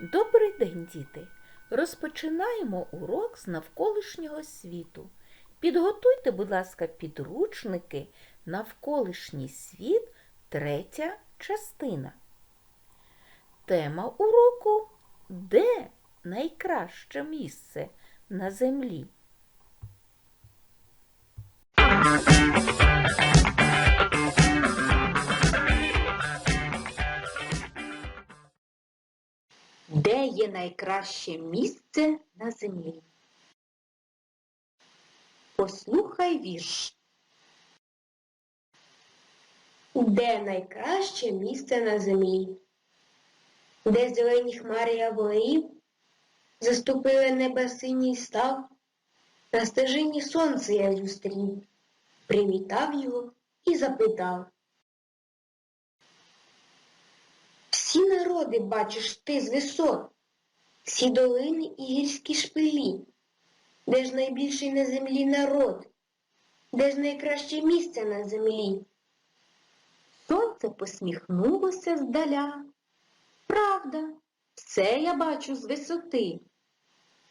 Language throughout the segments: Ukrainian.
Добрий день, діти! Розпочинаємо урок з навколишнього світу. Підготуйте, будь ласка, підручники Навколишній світ, третя частина. Тема уроку Де найкраще місце на землі? Є найкраще місце на землі? Послухай вірш. Де найкраще місце на землі? Де зелені хмари яворів заступили небо синій став, на стежині сонце я зустрів, привітав його і запитав. Всі народи бачиш ти з висот, всі долини і гірські шпилі, де ж найбільший на землі народ, де ж найкраще місце на землі? Сонце посміхнулося здаля. Правда, все я бачу з висоти.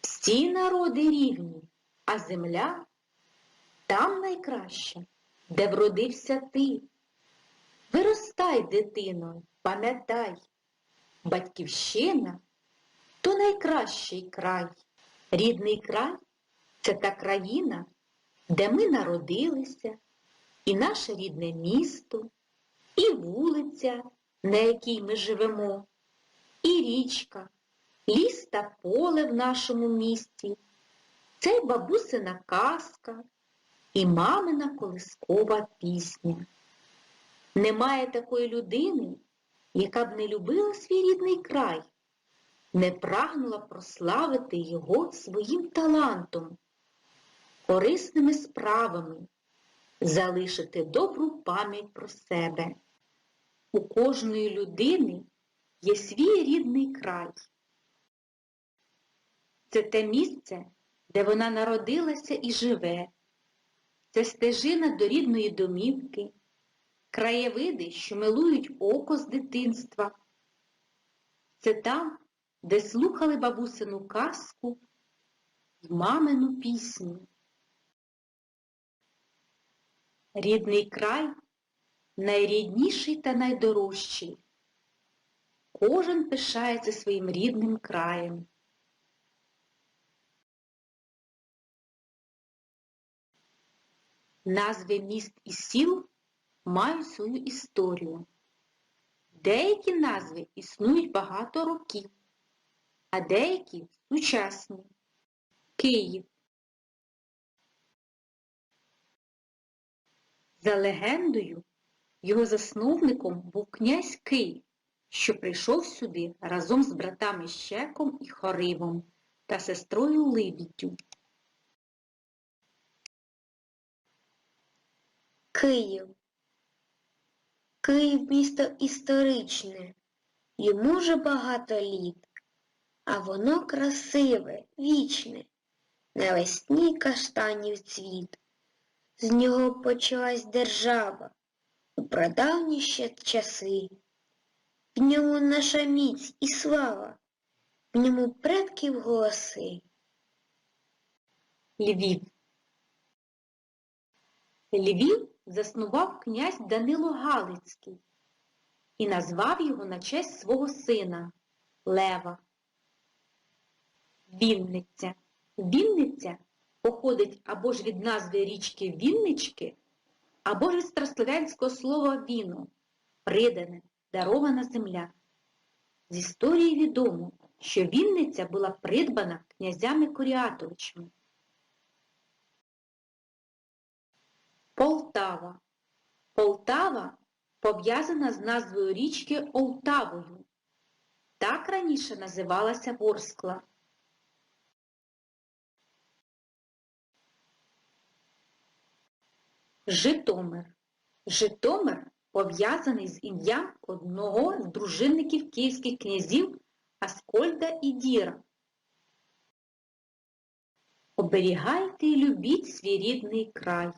Всі народи рівні, а земля там найкраща, де вродився ти. Виростай, дитино, пам'ятай, батьківщина то найкращий край. Рідний край це та країна, де ми народилися, і наше рідне місто, і вулиця, на якій ми живемо, і річка, ліс та поле в нашому місті, це бабусина казка, і мамина колискова пісня. Немає такої людини, яка б не любила свій рідний край, не прагнула прославити його своїм талантом, корисними справами, залишити добру пам'ять про себе. У кожної людини є свій рідний край. Це те місце, де вона народилася і живе. Це стежина до рідної домівки, краєвиди, що милують око з дитинства. Це там, де слухали бабусину казку й мамину пісню. Рідний край найрідніший та найдорожчий. Кожен пишається своїм рідним краєм. Назви міст і сіл мають свою історію. Деякі назви існують багато років, а деякі сучасні. Київ. За легендою, його засновником був князь Київ, що прийшов сюди разом з братами Щеком і Хоривом та сестрою Либіддю. Київ. Київ місто історичне, йому вже багато літ, а воно красиве, вічне, навесні каштанів цвіт. З нього почалась держава у прадавні ще часи. В ньому наша міць і слава, в ньому предків голоси. Львів. Львів заснував князь Данило Галицький і назвав його на честь свого сина Лева. Вінниця. Вінниця походить або ж від назви річки Віннички, або ж від старослов'янського слова віно, придане, дарована земля. З історії відомо, що Вінниця була придбана князями Коріатовичами. Полтава. Полтава пов'язана з назвою річки Олтавою. Так раніше називалася Ворскла. Житомир. Житомир пов'язаний з ім'ям одного з дружинників київських князів Аскольда і Діра. Оберігайте і любіть свій рідний край.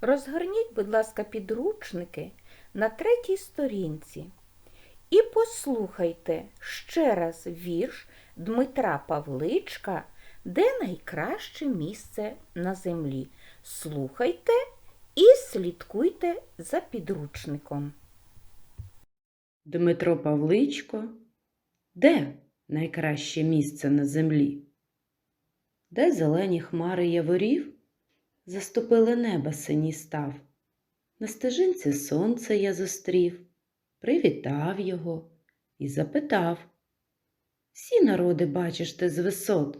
Розгорніть, будь ласка, підручники на третій сторінці і послухайте ще раз вірш Дмитра Павличка Де найкраще місце на землі. Слухайте і слідкуйте за підручником. Дмитро Павличко, де найкраще місце на землі? Де зелені хмари яворів заступили неба синій став? На стежинці сонце я зустрів, привітав його і запитав. Всі народи бачиш ти з висот,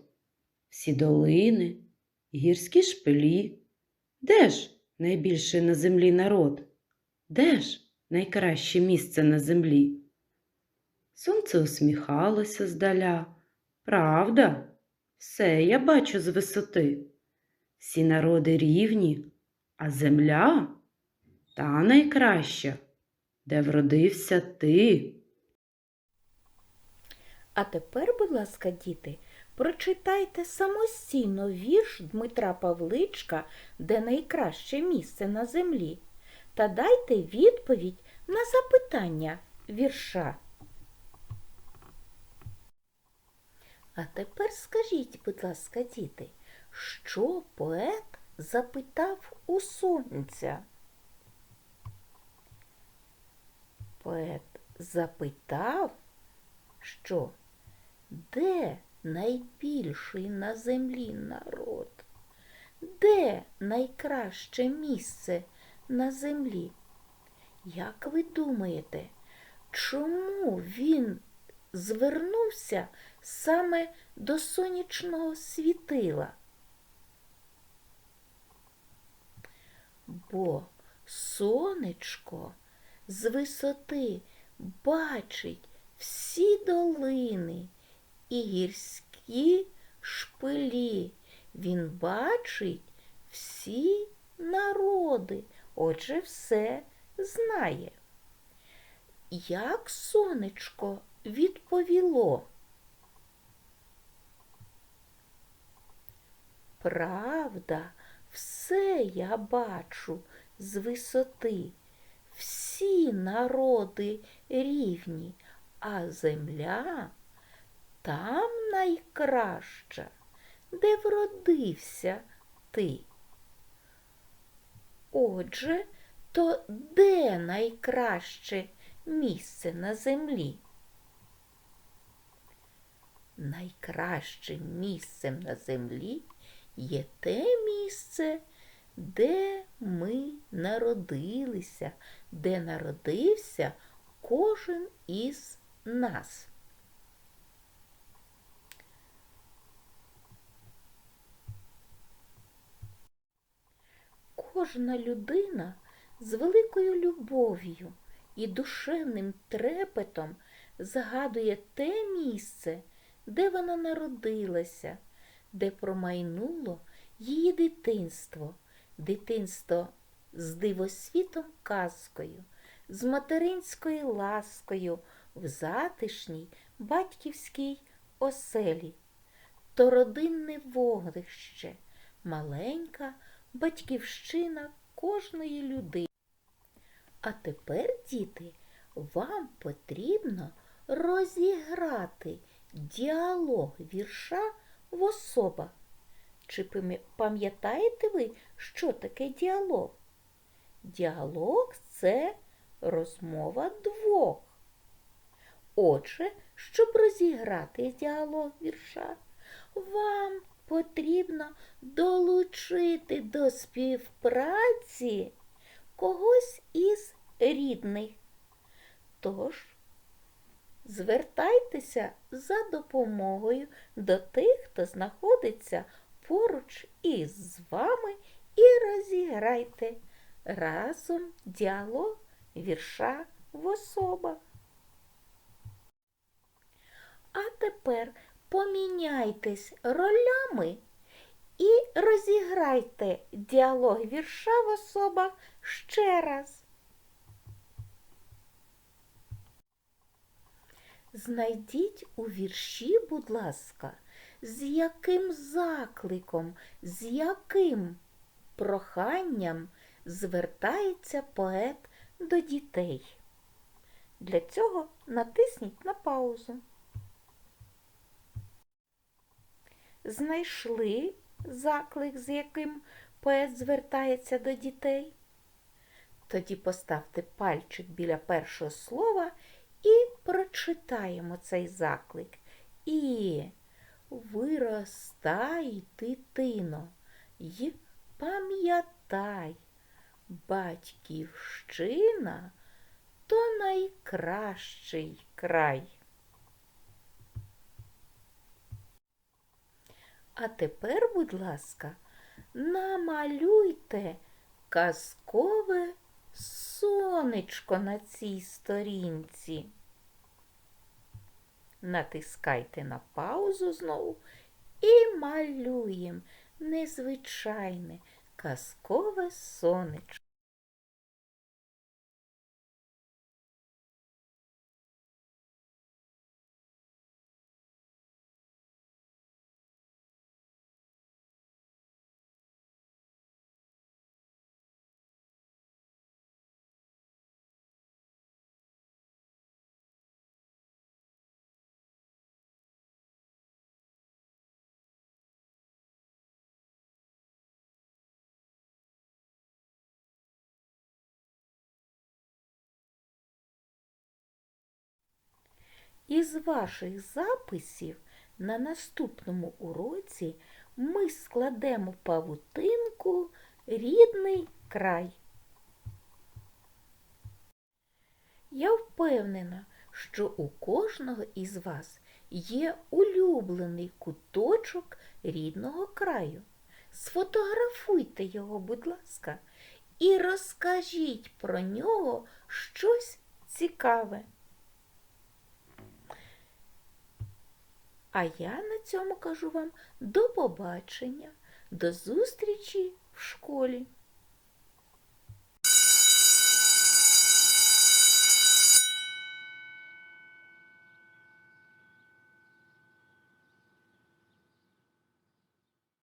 всі долини, гірські шпилі. Де ж найбільший на землі народ? Де ж найкраще місце на землі? Сонце усміхалося здаля. Правда, все я бачу з висоти. Всі народи рівні, а земля та найкраща, де вродився ти. А тепер, будь ласка, діти, прочитайте самостійно вірш Дмитра Павличка, де найкраще місце на землі, та дайте відповідь на запитання вірша. А тепер скажіть, будь ласка, діти, що поет запитав у сонця? Поет запитав, що де найбільший на землі народ? Де найкраще місце на землі? Як ви думаєте, чому він звернувся саме до сонячного світила? Бо сонечко з висоти бачить всі долини і гірські шпилі. Він бачить всі народи, отже, все знає. Як сонечко відповіло? Правда, все я бачу з висоти. Всі народи рівні, а земля там найкраща, де вродився ти. Отже, то де найкраще місце на землі? Найкращим місцем на землі є те місце, де ми народилися, де народився кожен із нас. Кожна людина з великою любов'ю і душевним трепетом згадує те місце, де вона народилася, де промайнуло її дитинство, дитинство з дивосвітом казкою, з материнською ласкою в затишній батьківській оселі, то родинне вогнище, маленька батьківщина кожної людини. А тепер, діти, вам потрібно розіграти діалог вірша в особах. Чи пам'ятаєте ви, що таке діалог? Діалог це розмова двох. Отже, щоб розіграти діалог вірша, вам потрібно долучити до співпраці когось із рідних. Тож, звертайтеся за допомогою до тих, хто знаходиться поруч із вами, і розіграйте разом діалог вірша в особах. А тепер поміняйтесь ролями і розіграйте діалог вірша в особах ще раз. Знайдіть у вірші, будь ласка, з яким закликом, з яким проханням звертається поет до дітей. Для цього натисніть на паузу. Знайшли заклик, з яким поет звертається до дітей? Тоді поставте пальчик біля першого слова і прочитаємо цей заклик. І виростай, дитино, й пам'ятай, батьківщина то найкращий край. А тепер, будь ласка, намалюйте казкове сонечко на цій сторінці. Натискайте на паузу знову і малюємо незвичайне казкове сонечко. Із ваших записів на наступному уроці ми складемо павутинку рідний край. Я впевнена, що у кожного із вас є улюблений куточок рідного краю. Сфотографуйте його, будь ласка, і розкажіть про нього щось цікаве. А я на цьому кажу вам до побачення, до зустрічі в школі.